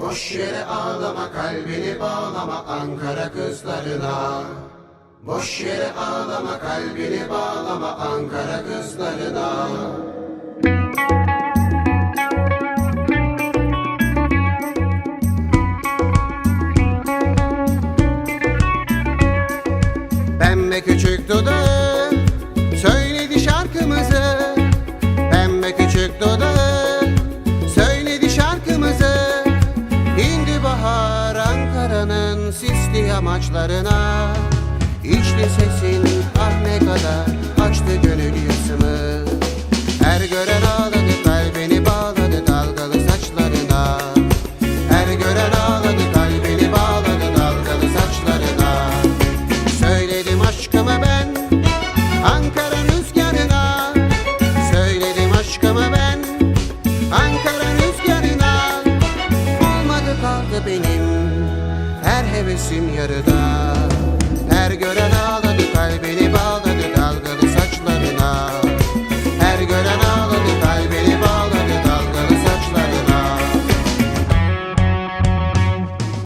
Boş yere ağlama kalbini bağlama Ankara kızlarına. Boş yere ağlama kalbini bağlama Ankara kızlarına. Pembe küçük dudağı söyledi şarkımızı. Pembe küçük dudağı bahar Ankara'nın sisli yamaçlarına İçli sesin ah ne kadar açtı gönül yasımı Her gören ağladı kalbini bağladı dalgalı saçlarına. Her gören ağladı kalbini bağladı dalgalı saçlarına. Söyledim aşkımı ben benim. Her hevesim yarıda